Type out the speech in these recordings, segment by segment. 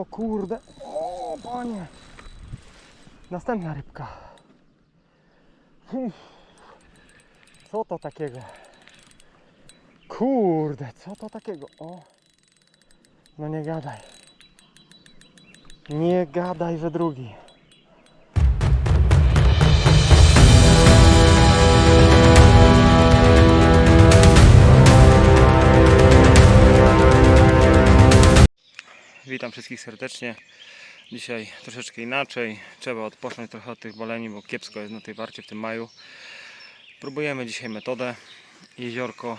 O kurde. O panie. Następna rybka. Uff. Co to takiego? Kurde, co to takiego? O. No nie gadaj. Nie gadaj, że drugi. Witam wszystkich serdecznie. Dzisiaj troszeczkę inaczej. Trzeba odpocząć trochę od tych boleni, bo kiepsko jest na tej warcie w tym maju. Próbujemy dzisiaj metodę. Jeziorko,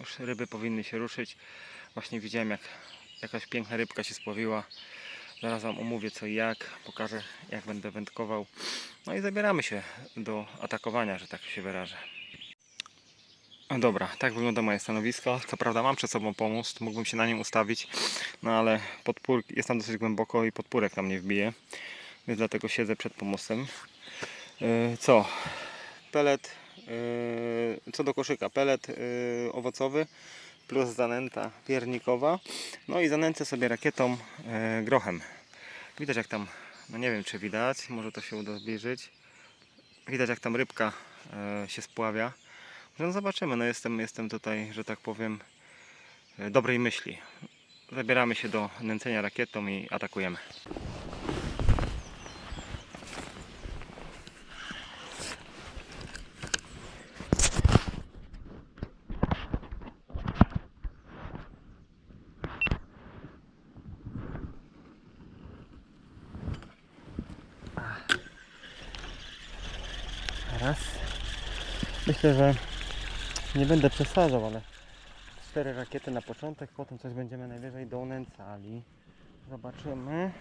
już ryby powinny się ruszyć. Właśnie widziałem jak jakaś piękna rybka się spławiła. Zaraz Wam omówię co i jak, pokażę jak będę wędkował. No i zabieramy się do atakowania, że tak się wyrażę. Dobra, tak wygląda moje stanowisko. Co prawda mam przed sobą pomost, mógłbym się na nim ustawić, no ale podpór, jest tam dosyć głęboko i podpórek tam nie wbije, więc dlatego siedzę przed pomostem. Yy, co? Pelet, yy, co do koszyka, pelet yy, owocowy plus zanęta piernikowa, no i zanęcę sobie rakietą grochem. Widać jak tam, no nie wiem czy widać, może to się uda zbliżyć. Widać jak tam rybka się spławia. No zobaczymy, no jestem, jestem tutaj, że tak powiem, e, dobrej myśli. Zabieramy się do nęcenia rakietą i atakujemy. Raz. Myślę, że nie będę przesadzał, ale cztery rakiety na początek, potem coś będziemy najwyżej donęcali. Zobaczymy.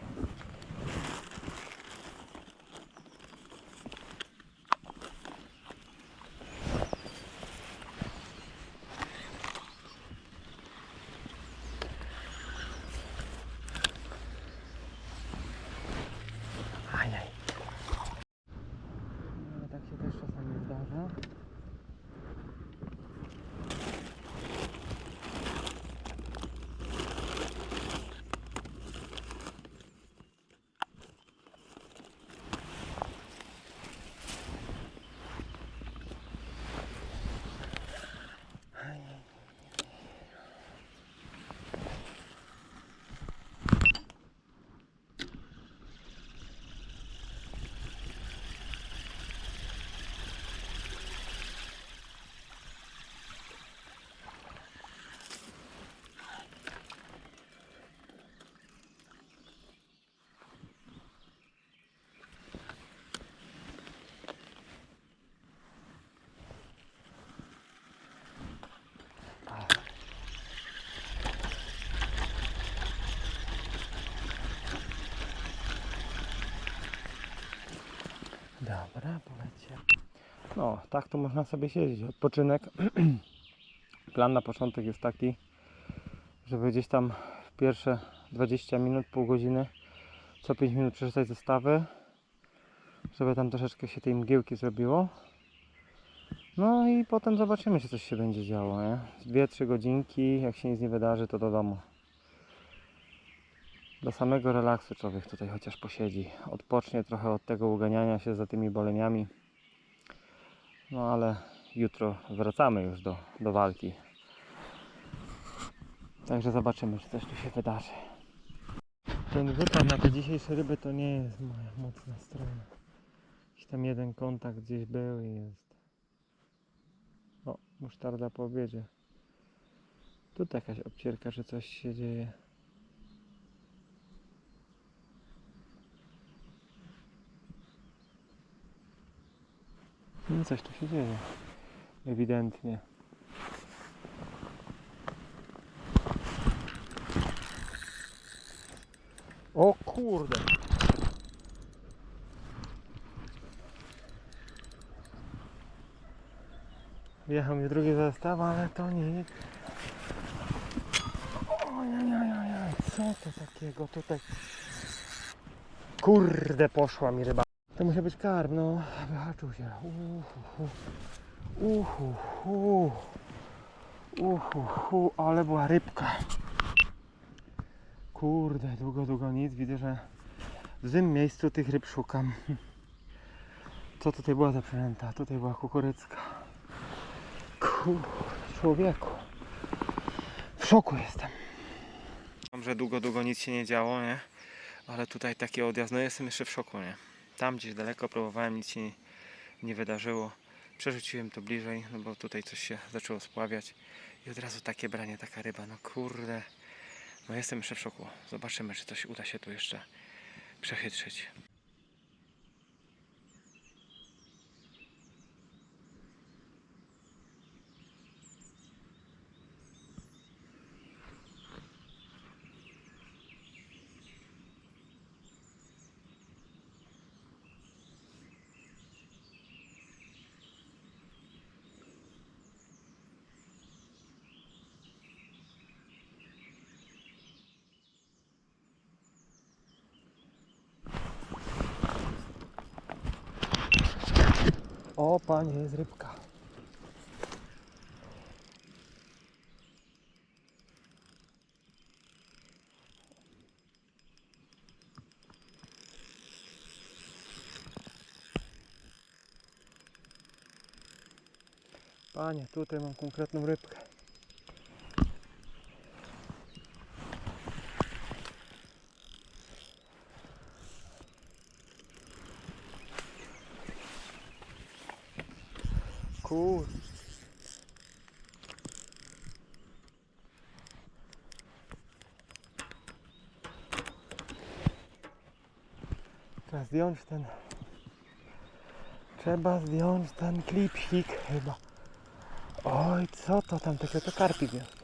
Ajaj. No, tak się też czasami zdarza. Dobra, polecie. No, tak to można sobie siedzieć. Odpoczynek. Plan na początek jest taki, żeby gdzieś tam pierwsze 20 minut, pół godziny, co 5 minut przeczytać zestawy, żeby tam troszeczkę się tej mgiełki zrobiło. No i potem zobaczymy, czy coś się będzie działo. Nie? 2-3 godzinki, jak się nic nie wydarzy, to do domu. Do samego relaksu człowiek tutaj chociaż posiedzi. Odpocznie trochę od tego uganiania się za tymi boleniami. No ale jutro wracamy już do, do walki. Także zobaczymy, czy coś tu się wydarzy. Ten wypad na te dzisiejsze ryby to nie jest moja mocna strona. Jakiś tam jeden kontakt gdzieś był i jest. O, musztarda po obiedzie. Tutaj jakaś obcierka, że coś się dzieje. No coś tu się dzieje. Ewidentnie. O kurde. Wjechał mi drugi zestaw, ale to nic. Ojajajajaj, co to takiego tutaj? Kurde, poszła mi ryba. To musi być karm, no. Wyhaczył się. Uhuhu. Uhuhu. Uhuhu. Ale była rybka. Kurde, długo, długo nic. Widzę, że w tym miejscu tych ryb szukam. Co tutaj była za przynęta? Tutaj była kukurycka. Kurde, człowieku. W szoku jestem. Wiem, że długo, długo nic się nie działo, nie? Ale tutaj taki odjazd, no jestem jeszcze w szoku, nie? Tam gdzieś daleko próbowałem, nic się nie, nie wydarzyło. Przerzuciłem to bliżej, no bo tutaj coś się zaczęło spławiać. I od razu takie branie, taka ryba, no kurde. No jestem jeszcze w szoku. Zobaczymy, czy coś uda się tu jeszcze przechytrzyć. Panie, jest rybka. Panie, tutaj mam konkretną rybkę. Zdjąć ten... Trzeba zdjąć ten klipsik chyba. Oj, co to tam takiego? To karpik jest.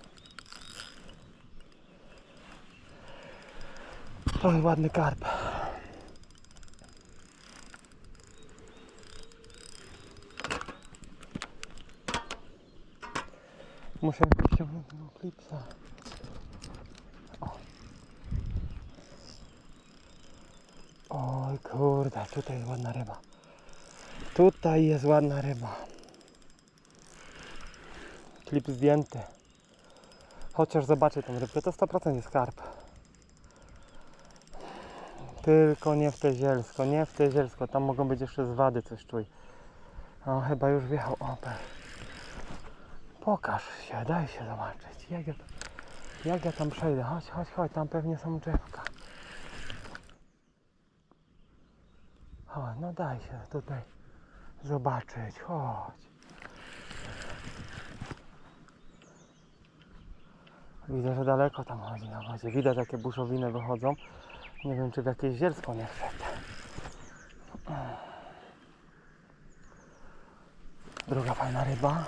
Oj, ładny karp. Muszę ściągnąć tego klipsa. Oj kurde, tutaj jest ładna ryba. Tutaj jest ładna ryba. Klip zdjęty. Chociaż zobaczę tą rybkę, to 100% jest karp. Tylko nie w te zielsko, nie w te zielsko. Tam mogą być jeszcze zwady, coś czuj. O, chyba już wjechał. O, pewnie. Pokaż się, daj się zobaczyć. Jak ja, jak ja tam przejdę? Chodź, chodź, chodź, tam pewnie są drzewka. Chodź, no daj się tutaj zobaczyć, chodź. Widzę, że daleko tam chodzi na wodzie. Widać jakie buszowiny wychodzą. Nie wiem, czy w jakieś zielsko nie wszedł. Druga fajna ryba.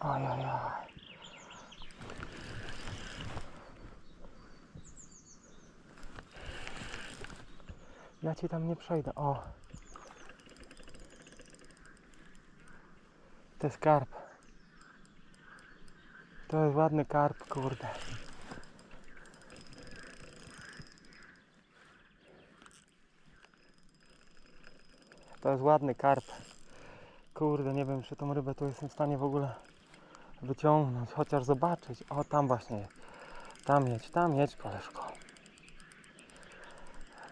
Oj, Ja ci tam nie przejdę. O. To jest karp. To jest ładny karp, kurde. To jest ładny karp. Kurde, nie wiem, czy tą rybę tu jestem w stanie w ogóle wyciągnąć, chociaż zobaczyć. O, tam właśnie jest. Tam jedź, tam jedź, koleżko.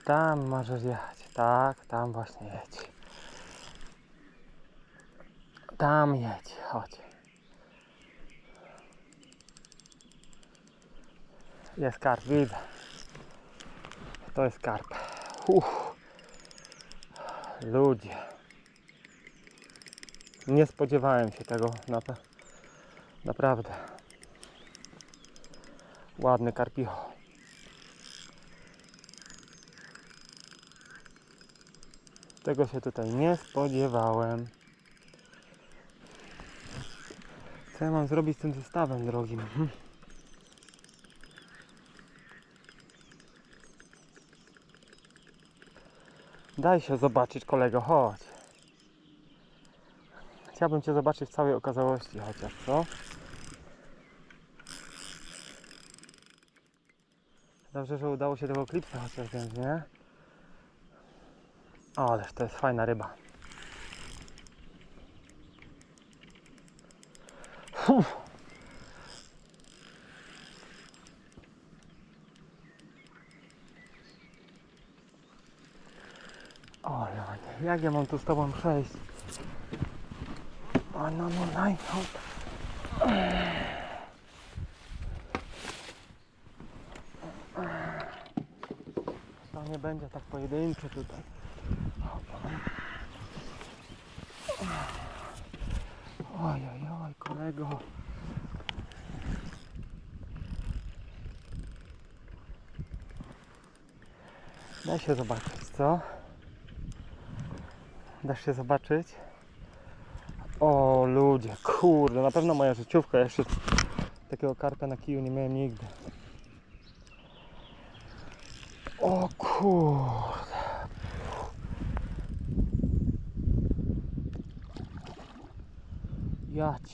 Tam możesz jechać. Tak, tam właśnie jedź. Tam jedź, chodź. Jest karp, widzę. To jest karp. Uff. Ludzie. Nie spodziewałem się tego na pe- naprawdę. Ładny karpicho. Tego się tutaj nie spodziewałem. Co ja mam zrobić z tym zestawem drogim? Hm? Daj się zobaczyć kolego, chodź. Chciałbym Cię zobaczyć w całej okazałości chociaż, co? Dobrze, że udało się tego klipsa chociaż wziąć, nie? O, to jest fajna ryba. Uf. O Lanie, jak ja mam tu z tobą przejść? O no, no, no, no. To nie będzie tak pojedynczy tutaj. Oj, oj, oj, kolego. Daj się zobaczyć, co? Dasz się zobaczyć? O ludzie, kurde, na pewno moja życiówka, jeszcze takiego karpia na kiju nie miałem nigdy. O kurde.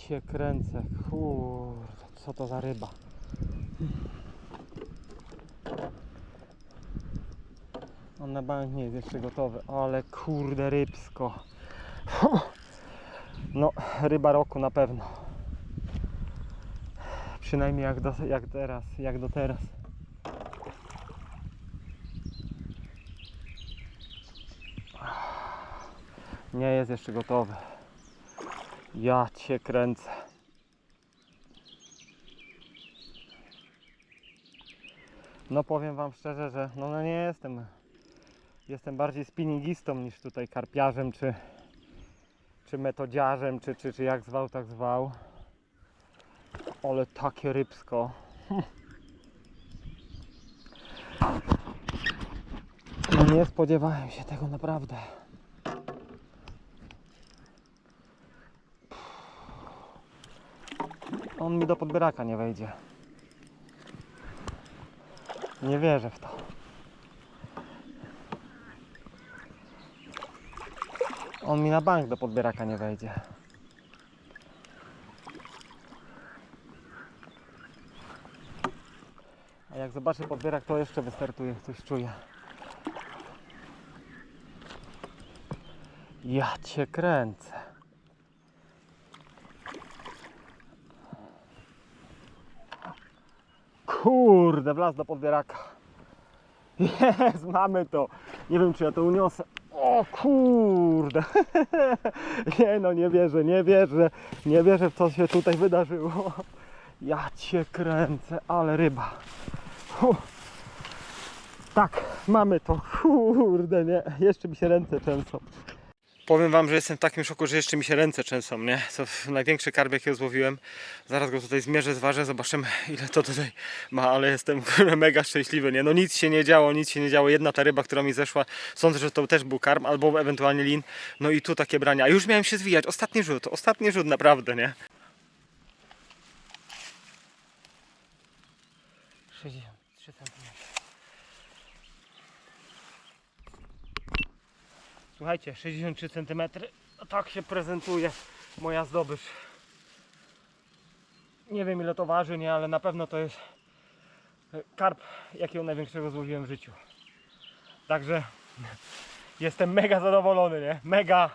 Cię kręcę, kurde, co to za ryba? On na bank nie jest jeszcze gotowy, ale kurde rybsko. No, ryba roku na pewno. Przynajmniej jak, do, jak teraz, jak do teraz. Nie jest jeszcze gotowy. Ja cię kręcę. No powiem wam szczerze, że no, no nie jestem. Jestem bardziej spinningistą niż tutaj karpiarzem czy, czy metodziarzem, czy, czy, czy jak zwał, tak zwał. Ale takie rybsko. No nie spodziewałem się tego naprawdę. On mi do podbieraka nie wejdzie. Nie wierzę w to. On mi na bank do podbieraka nie wejdzie. A jak zobaczy podbierak, to jeszcze wystartuje, coś czuje. Ja cię kręcę. Kurde, wlazł do podbieraka. Jest, mamy to. Nie wiem, czy ja to uniosę. O kurde. Nie no, nie wierzę, nie wierzę. Nie wierzę w co się tutaj wydarzyło. Ja cię kręcę, ale ryba. Fu. Tak, mamy to. Kurde, nie. Jeszcze mi się ręce często. Powiem wam, że jestem w takim szoku, że jeszcze mi się ręce trzęsą, nie? To największy karp, jakiego złowiłem. Zaraz go tutaj zmierzę, zważę, zobaczymy ile to tutaj ma, ale jestem mega szczęśliwy, nie? No nic się nie działo, nic się nie działo. Jedna ta ryba, która mi zeszła, sądzę, że to też był karm, albo ewentualnie lin. No i tu takie brania. A już miałem się zwijać. Ostatni rzut, ostatni rzut, naprawdę, nie? 63 cm. Słuchajcie, 63 cm. No tak się prezentuje moja zdobycz. Nie wiem ile to waży, nie, ale na pewno to jest karp, jakiego największego złowiłem w życiu. Także jestem mega zadowolony, nie? Mega.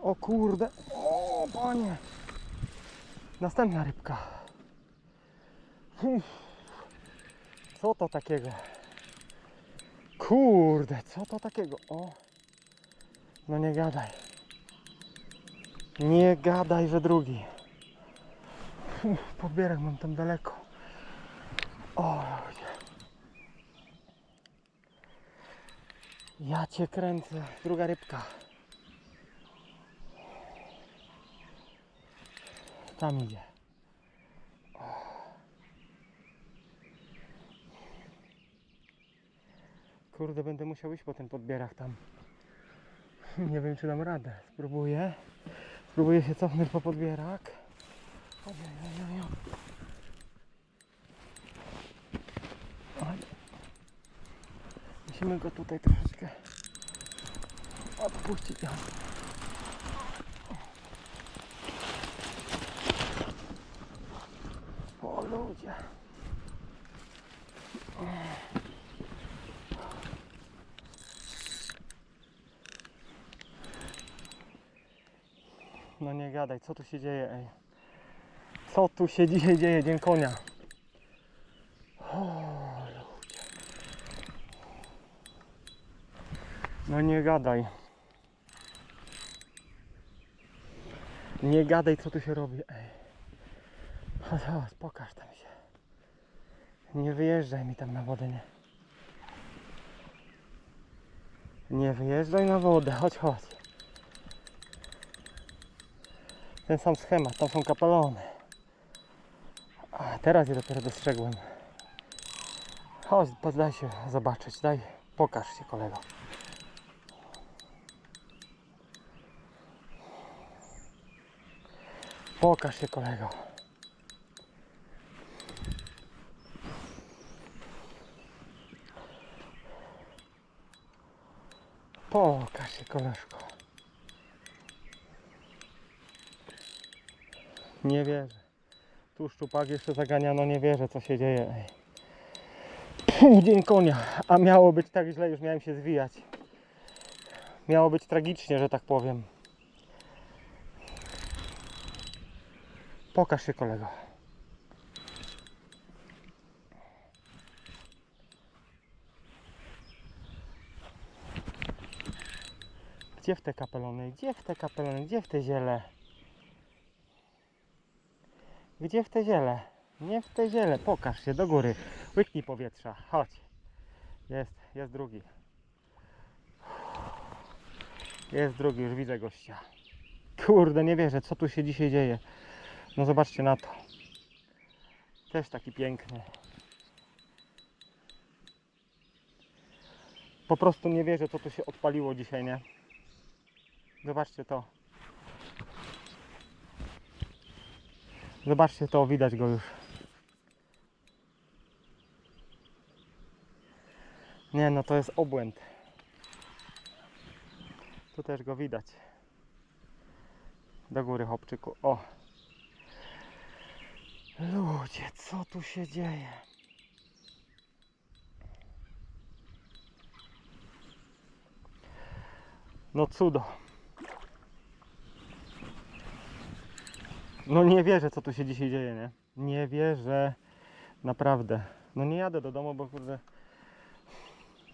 O kurde, panie. Następna rybka. Uff. Co to takiego? Kurde, co to takiego? O. No nie gadaj. Nie gadaj, że drugi. Uff, mam tam daleko. O. Ja cię kręcę. Druga rybka. Tam idzie. Kurde, będę musiał iść po ten podbierak tam. Nie wiem, czy dam radę. Spróbuję. Spróbuję się cofnąć po podbierak. Musimy go tutaj troszeczkę odpuścić. O. O ludzie. No nie gadaj, co tu się dzieje, ej. Co tu się dzisiaj dzieje, dzień konia? No nie gadaj. Nie gadaj, co tu się robi, ej. Chodź, pokaż się. Nie wyjeżdżaj mi tam na wodę, nie. Nie wyjeżdżaj na wodę, chodź, chodź. Ten sam schemat, tam są kapelony. A teraz je dopiero dostrzegłem. Chodź, po- daj się zobaczyć, daj, pokaż się kolego. Pokaż się kolego. Pokaż się koleżko. Nie wierzę. Tu szczupak jeszcze zaganiano, nie wierzę co się dzieje. Ej. Dzień konia, a miało być tak źle, już miałem się zwijać. Miało być tragicznie, że tak powiem. Pokaż się kolego. Gdzie w te kapelony? Gdzie w te kapelony? Gdzie w te ziele? Gdzie w te ziele? Nie w te ziele. Pokaż się do góry. Łyknij powietrza. Chodź. Jest, jest drugi. Jest drugi, już widzę gościa. Kurde, nie wierzę, co tu się dzisiaj dzieje. No zobaczcie na to. Też taki piękny. Po prostu nie wierzę, co tu się odpaliło dzisiaj, nie? Zobaczcie to. Zobaczcie to, widać go już. Nie no, to jest obłęd. Tu też go widać. Do góry, chłopczyku. O! Ludzie, co tu się dzieje? No cudo. No nie wierzę, co tu się dzisiaj dzieje, nie? Nie wierzę. Naprawdę. No nie jadę do domu, bo kurde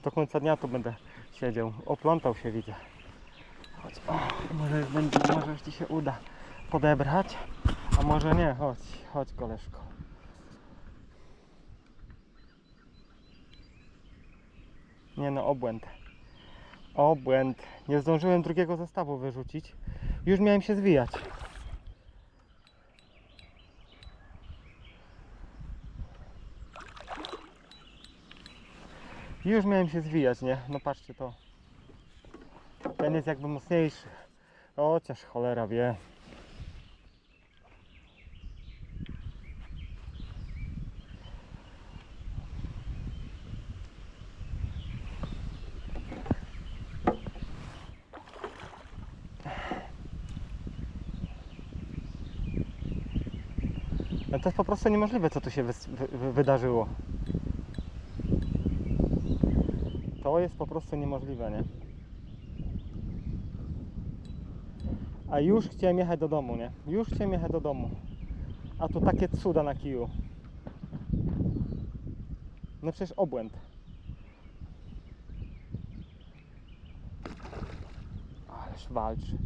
do końca dnia tu będę siedział. Oplątał się widzę. Chodź. O, może, będzie, może Ci się uda podebrać, a może nie. Chodź, chodź koleżko. Nie no, obłęd. Obłęd. Nie zdążyłem drugiego zestawu wyrzucić. Już miałem się zwijać. Już miałem się zwijać, nie? No patrzcie to. Ten jest jakby mocniejszy. Chociaż cholera wie. No to jest po prostu niemożliwe, co tu się wy- wy- wydarzyło. To jest po prostu niemożliwe, nie? A już chciałem jechać do domu, nie? Już chciałem jechać do domu. A tu takie cuda na kiju. No przecież obłęd. Ależ walczy.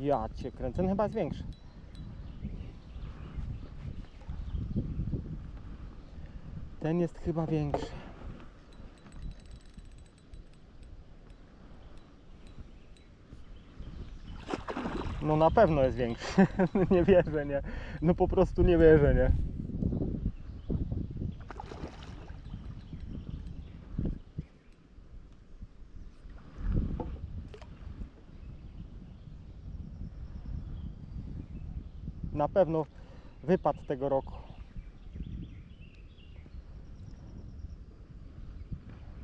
Ja cię kręcę, chyba jest Ten jest chyba większy. No na pewno jest większy. nie wierzę, nie. No po prostu nie wierzę, nie. Na pewno wypad tego roku.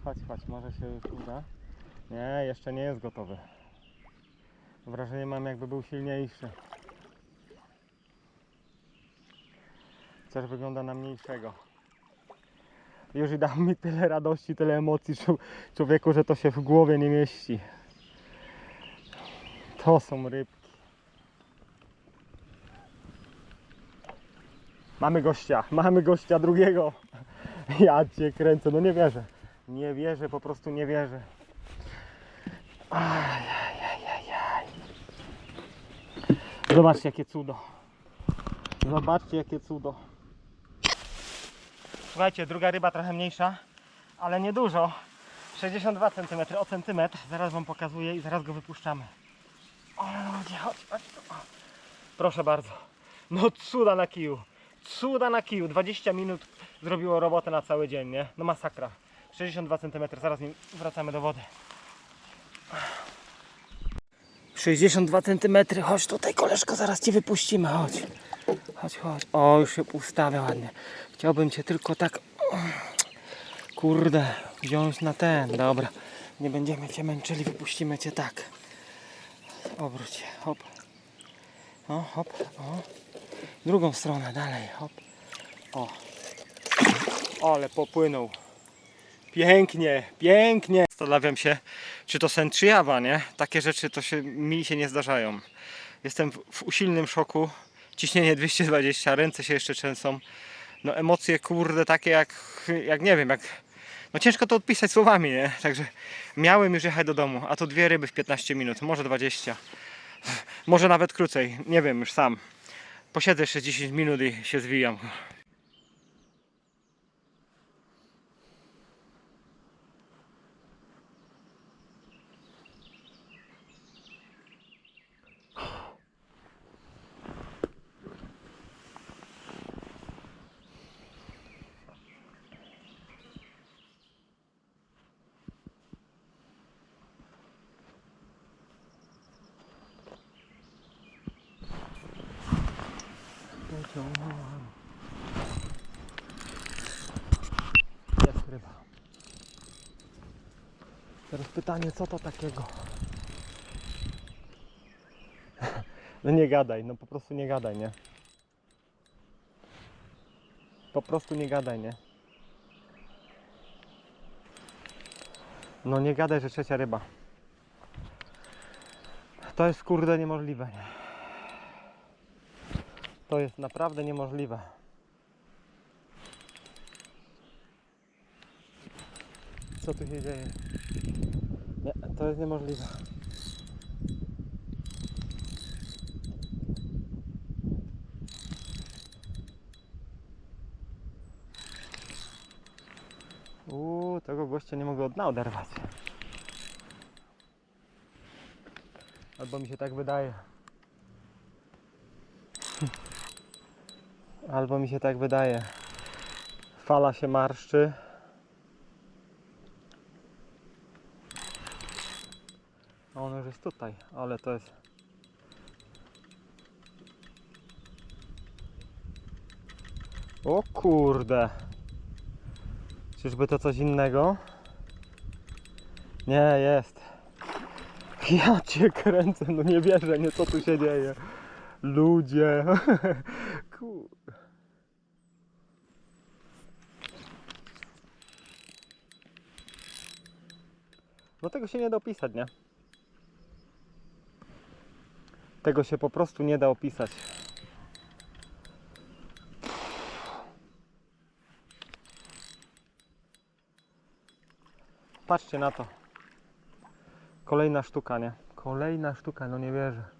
Chodź, chodź, może się uda. Nie, jeszcze nie jest gotowy. Wrażenie mam jakby był silniejszy. Chociaż wygląda na mniejszego. już i dał mi tyle radości, tyle emocji czł- człowieku, że to się w głowie nie mieści. To są rybki. Mamy gościa, mamy gościa drugiego. Ja cię kręcę, no nie wierzę. Nie wierzę, po prostu nie wierzę. Ajajajajaj. Zobaczcie jakie cudo. Zobaczcie jakie cudo. Słuchajcie, druga ryba trochę mniejsza, ale niedużo. 62 cm o centymetr. Zaraz wam pokazuję i zaraz go wypuszczamy. O ludzie, chodź, chodź. tu. Proszę bardzo. No cuda na kiju. Cuda na kiju. 20 minut zrobiło robotę na cały dzień, nie? No masakra. 62 cm. Zaraz nim wracamy do wody. 62 cm. Chodź tutaj, koleżko, zaraz cię wypuścimy. Chodź. Chodź, chodź. O, już się ustawia ładnie. Chciałbym cię tylko tak. Kurde, wziąć na ten. Dobra. Nie będziemy cię męczyli, wypuścimy cię tak. Obróć się, hop. O, hop, o. Drugą stronę, dalej, hop. O. Ale popłynął. Pięknie, pięknie. Zastanawiam się, czy to sen, czy jawa, nie? Takie rzeczy to się, mi się nie zdarzają. Jestem w, w usilnym szoku. Ciśnienie 220, ręce się jeszcze trzęsą. No emocje, kurde, takie jak, jak nie wiem, jak... No ciężko to odpisać słowami, nie? Także miałem już jechać do domu, a to dwie ryby w 15 minut, może 20. Może nawet krócej, nie wiem już sam. Posiedzę jeszcze 10 minut i się zwijam. Jest ryba. Teraz pytanie, co to takiego? No nie gadaj, no po prostu nie gadaj, nie? Po prostu nie gadaj, nie? No nie gadaj, że trzecia ryba. To jest kurde niemożliwe, nie? To jest naprawdę niemożliwe. Co tu się dzieje? Nie, to jest niemożliwe. Uuu, tego gościa nie mogę od dna oderwać. Albo mi się tak wydaje. Albo mi się tak wydaje. Fala się marszczy. On już jest tutaj, ale to jest. O kurde. Czyżby to coś innego? Nie, jest. Ja cię kręcę, no nie wierzę, nie co tu się dzieje. Ludzie. Kur... No tego się nie da opisać, nie? Tego się po prostu nie da opisać. Patrzcie na to. Kolejna sztuka, nie? Kolejna sztuka, no nie wierzę.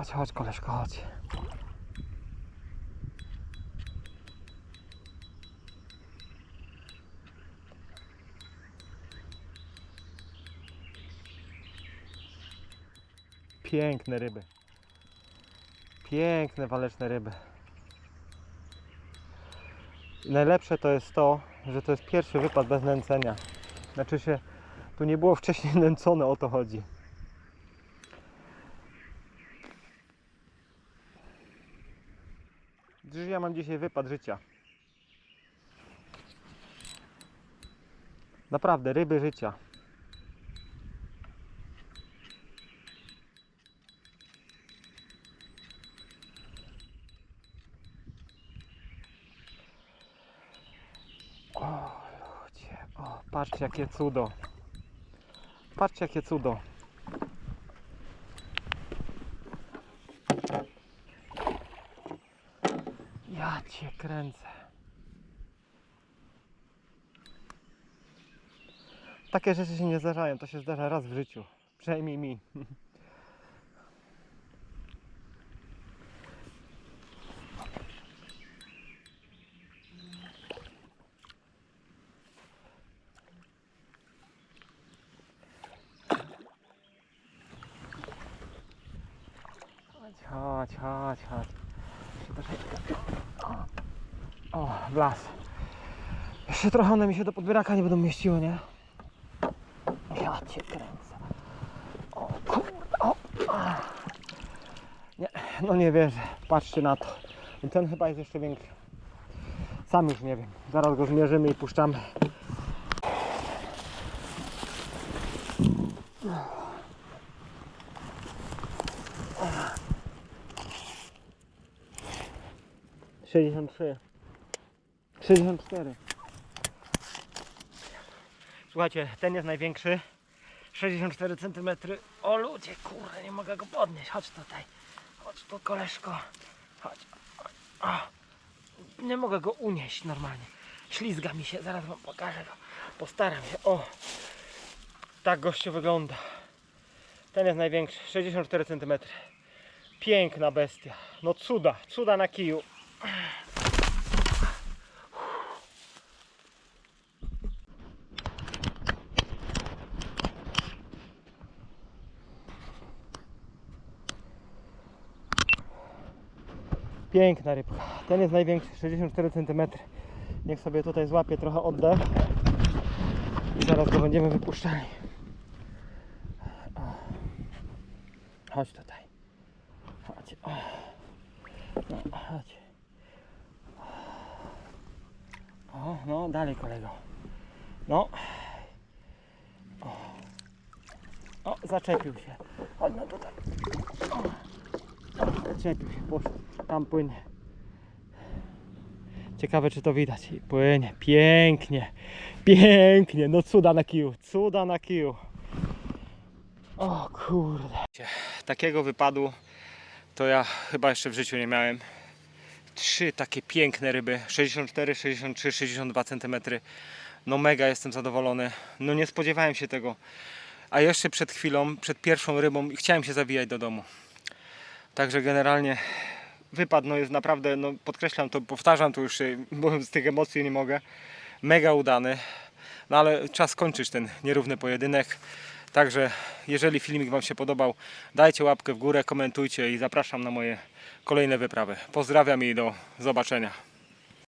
Chodź, chodź, koleżko, chodź. Piękne ryby. Piękne waleczne ryby. Najlepsze to jest to, że to jest pierwszy wypad bez nęcenia. Znaczy się, tu nie było wcześniej nęcone, o to chodzi. Gdyż ja mam dzisiaj wypad życia. Naprawdę, ryby życia. O ludzie, o patrzcie jakie cudo. Patrzcie jakie cudo. Ja cię kręcę. Takie rzeczy się nie zdarzają, to się zdarza raz w życiu. Przynajmniej mi. Chodź, chodź, chodź, chodź. Jeszcze troszeczkę. O, w las. Jeszcze trochę one mi się do podbieraka nie będą mieściły, nie? Ja cię kręcę. O kurde, o. Nie, no nie wierzę. Patrzcie na to. Ten chyba jest jeszcze większy. Sam już nie wiem. Zaraz go zmierzymy i puszczamy. Sześćdziesiąt trzy. 64. Słuchajcie, ten jest największy. 64 cm. O ludzie, kurde, nie mogę go podnieść. Chodź tutaj. Chodź tu, koleżko. Chodź. O. Nie mogę go unieść normalnie. Ślizga mi się, zaraz wam pokażę go. Postaram się. O. Tak gościu wygląda. Ten jest największy. 64 cm. Piękna bestia. No cuda, cuda na kiju. Piękna rybka. Ten jest największy, 64 cm. Niech sobie tutaj złapie trochę oddech. I zaraz go będziemy wypuszczali. O. Chodź tutaj. Chodź. No, chodź. O, no dalej kolego. No. O, o zaczepił się. Chodź no tutaj. Zaczepił się, poszedł. Tam płynie. Ciekawe czy to widać. I płynie. Pięknie. Pięknie. No cuda na kiju. Cuda na kiju. O kurde. Takiego wypadu to ja chyba jeszcze w życiu nie miałem. Trzy takie piękne ryby. 64, 63, 62 cm. No mega jestem zadowolony. No nie spodziewałem się tego. A jeszcze przed chwilą, przed pierwszą rybą chciałem się zawijać do domu. Także generalnie wypad no jest naprawdę, no podkreślam to, powtarzam to już, bo z tych emocji nie mogę. Mega udany. No ale czas kończyć ten nierówny pojedynek. Także jeżeli filmik Wam się podobał, dajcie łapkę w górę, komentujcie i zapraszam na moje kolejne wyprawy. Pozdrawiam i do zobaczenia.